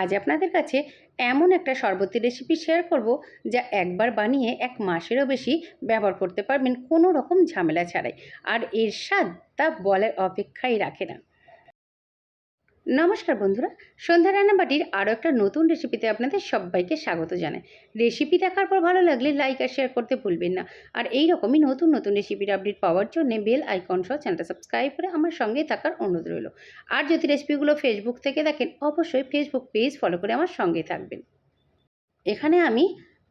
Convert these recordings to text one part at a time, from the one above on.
আজ আপনাদের কাছে এমন একটা শরবতের রেসিপি শেয়ার করব যা একবার বানিয়ে এক মাসেরও বেশি ব্যবহার করতে পারবেন কোনো রকম ঝামেলা ছাড়াই। আর এর স্বাদ তা বলার অপেক্ষাই রাখে না। নমস্কার বন্ধুরা, সন্ধ্যা রান্নাবাটির আরও একটা নতুন রেসিপিতে আপনাদের সবাইকে স্বাগত জানাই। রেসিপি দেখার পর ভালো লাগলে লাইক আর শেয়ার করতে ভুলবেন না। আর এই রকমই নতুন নতুন রেসিপির আপডেট পাওয়ার জন্য বেল আইকন সহ চ্যানেলটা সাবস্ক্রাইব করে আমার সঙ্গেই থাকার অনুরোধ রইল। আর যদি রেসিপিগুলো ফেসবুক থেকে দেখেন, অবশ্যই ফেসবুক পেজ ফলো করে আমার সঙ্গে থাকবেন। এখানে আমি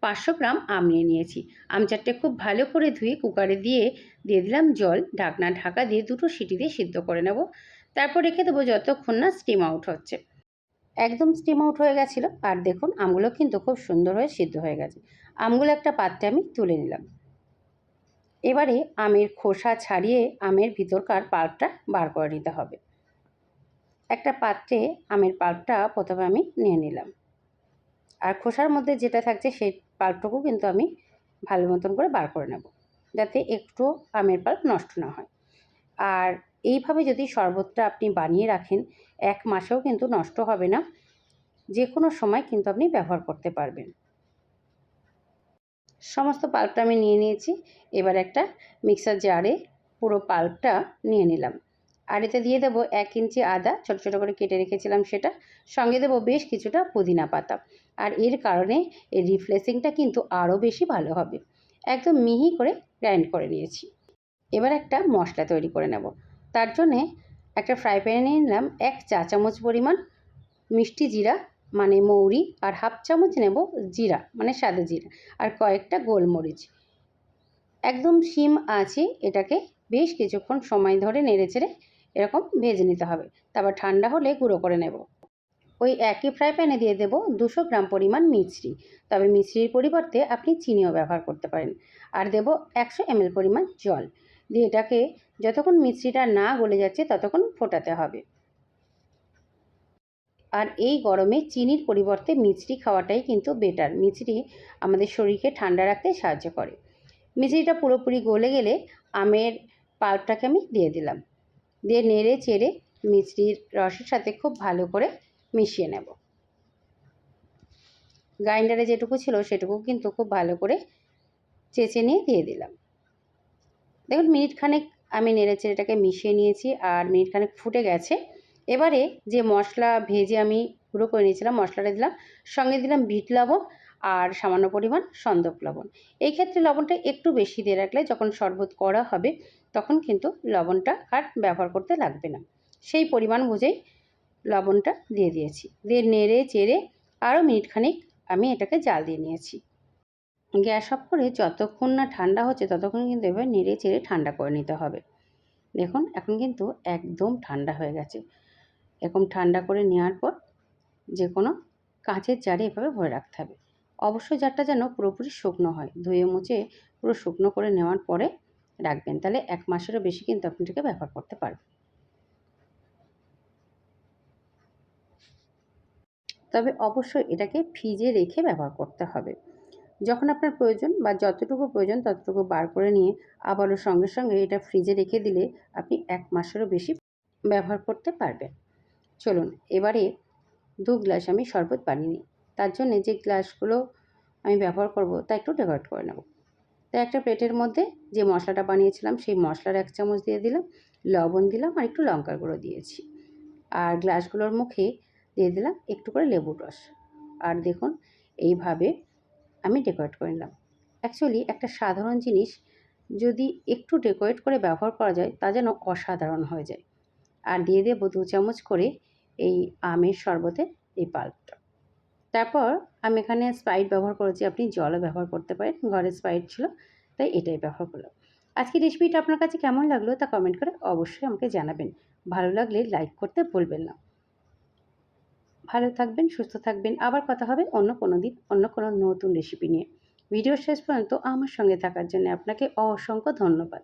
পাঁচশো গ্রাম আম নিয়ে নিয়েছি। আম চারটে খুব ভালো করে ধুয়ে কুকারে দিয়ে দিয়ে দিলাম জল। ঢাকনা ঢাকা দিয়ে দুটো সিটি দিয়ে সিদ্ধ করে নেব। তারপর রেখে দেবো যতক্ষণ না স্টিম আউট হচ্ছে। একদম স্টিম আউট হয়ে গেছিল। আর দেখুন, আমগুলো কিন্তু খুব সুন্দর হয়ে সিদ্ধ হয়ে গেছে। আমগুলো একটা পাত্রে আমি তুলে নিলাম। এবারে আমের খোসা ছাড়িয়ে আমের ভিতরকার পাল্পটা বার করে নিতে হবে। একটা পাত্রে আমের পাল্পটা প্রথমে আমি নিয়ে নিলাম। আর খোসার মধ্যে যেটা থাকছে, সেই পাল্পটুকু কিন্তু আমি ভালো মতন করে বার করে নেব। যাতে একটু আমের পাল্প নষ্ট না হয়। আর এইভাবে যদি শরবতটা আপনি বানিয়ে রাখেন, এক মাসেও কিন্তু নষ্ট হবে না। যে কোনো সময় কিন্তু আপনি ব্যবহার করতে পারবেন। সমস্ত পাল্পটা আমি নিয়ে নিয়েছি। এবার একটা মিক্সার জারে পুরো পাল্পটা নিয়ে নিলাম। আর এতে দিয়ে দেবো এক ইঞ্চি আদা, ছোটো ছোটো করে কেটে রেখেছিলাম সেটা। সঙ্গে দেবো বেশ কিছুটা পুদিনা পাতা। আর এর কারণে এই রিফ্লেসিংটা কিন্তু আরও বেশি ভালো হবে। একদম মিহি করে গ্রাইন্ড করে নিয়েছি। এবার একটা মশলা তৈরি করে নেব। তার জন্যে একটা ফ্রাই প্যানে নিয়ে নিলাম এক চা চামচ পরিমাণ মিষ্টি জিরা মানে মৌরি, আর হাফ চামচ নেব জিরা মানে সাদা জিরা, আর কয়েকটা গোলমরিচ। একদম সিম আছে এটাকে বেশ কিছুক্ষণ সময় ধরে নেড়ে চেড়ে এরকম ভেজে নিতে হবে। তারপর ঠান্ডা হলে গুঁড়ো করে নেব। ওই একই ফ্রাই প্যানে দিয়ে দেবো দুশো গ্রাম পরিমাণ মিছরি। তবে মিছরির পরিবর্তে আপনি চিনিও ব্যবহার করতে পারেন। আর দেব একশো এমএল পরিমাণ জল। দিয়ে এটাকে যতক্ষণ মিষ্টিটা না গলে যাচ্ছে ততক্ষণ ফোটাতে হবে। আর এই গরমে চিনির পরিবর্তে মিছরি খাওয়াটাই কিন্তু বেটার মিছরি আমাদের শরীরকে ঠান্ডা রাখতে সাহায্য করে। মিছরিটা পুরোপুরি গলে গেলে আমের পাল্পটাকে আমি দিয়ে দিলাম। দিয়ে নেড়ে চেড়ে মিছরির রসের সাথে খুব ভালো করে মিশিয়ে নেব। গ্রাইন্ডারে যেটুকু ছিল সেটুকু কিন্তু খুব ভালো করে চেঁচে নিয়ে দিয়ে দিলাম। দেখুন মিনিট খানেক আমি নেড়েচে এটাকে মিশিয়ে নিয়েছি আর মিনিট খানেক ফুটে গেছে। এবারে যে মশলা ভেজে আমি গুঁড়ো করে নিয়েছিলাম, মশলাটা দিলাম, সঙ্গে দিলাম বিট লবণ আর সামান্য পরিমাণ সন্দক লবণ। এই ক্ষেত্রে লবণটা একটু বেশি দিয়ে রাখলে যখন শরবত করা হবে, তখন কিন্তু লবণটা আর ব্যবহার করতে লাগবে না। সেই পরিমাণ বুঝেই লবণটা দিয়ে দিয়েছি। দিয়ে নেড়ে চেড়ে আরও মিনিটখানেক আমি এটাকে জাল দিয়ে নিয়েছি। গ্যাস অফ করে যতক্ষণ না ঠান্ডা হচ্ছে, ততক্ষণ কিন্তু এবার নেড়ে চেড়ে ঠান্ডা করে নিতে হবে। দেখুন, এখন কিন্তু একদম ঠান্ডা হয়ে গেছে। এরকম ঠান্ডা করে নেওয়ার পর যে কোনো কাঁচের জারে এভাবে ভরে রাখতে হবে। অবশ্যই জারটা যেন পুরোপুরি শুকনো হয়, ধুয়ে মুছে পুরো শুকনো করে নেওয়ার পরে রাখবেন। তাহলে এক মাসেরও বেশি কিন্তু আপনি এটাকে ব্যবহার করতে পারবেন। তবে অবশ্যই এটাকে ফ্রিজে রেখে ব্যবহার করতে হবে। যখন আপনার প্রয়োজন বা যতটুকু প্রয়োজন ততটুকু বার করে নিয়ে আবারও সঙ্গে সঙ্গে এটা ফ্রিজে রেখে দিলে আপনি এক মাসেরও বেশি ব্যবহার করতে পারবেন। চলুন, এবারে দু গ্লাস আমি শরবত বানিয়ে নিই। তার জন্যে যে গ্লাসগুলো আমি ব্যবহার করব তা একটু ডেকোরেট করে নেব। তাই একটা প্লেটের মধ্যে যে মশলাটা বানিয়েছিলাম সেই মশলার এক চামচ দিয়ে দিলাম, লবণ দিলাম আর একটু লঙ্কার গুঁড়ো দিয়েছি। আর গ্লাসগুলোর মুখে দিয়ে দিলাম একটু করে লেবুর রস। আর দেখুন, এইভাবে আমি ডেকোরেট করে নিলাম। অ্যাকচুয়ালি একটা সাধারণ জিনিস যদি একটু ডেকোরেট করে ব্যবহার করা যায়, তা যেন অসাধারণ হয়ে যায়। আর দিয়ে দেবো দু চামচ করে এই আমের শরবতে এই পাল্পটা। তারপর আমি এখানে স্প্রাইট ব্যবহার করেছি, আপনি জলও ব্যবহার করতে পারেন, ঘরে স্প্রাইট ছিল, তাই এটাই ব্যবহার করলাম। আজকে রেসিপিটা আপনার কাছে কেমন লাগল তা কমেন্ট করে অবশ্যই আমাকে জানাবেন। ভালো লাগলে লাইক করতে ভুলবেন না। থাকবেন, সুস্থ থাকবেন। আবার কথা হবে অন্য কোনো দিন, অন্য কোনো নতুন রেসিপি নিয়ে। ভিডিও শেষ পর্যন্ত আমার সঙ্গে থাকার জন্য আপনাকে অসংখ্য ধন্যবাদ।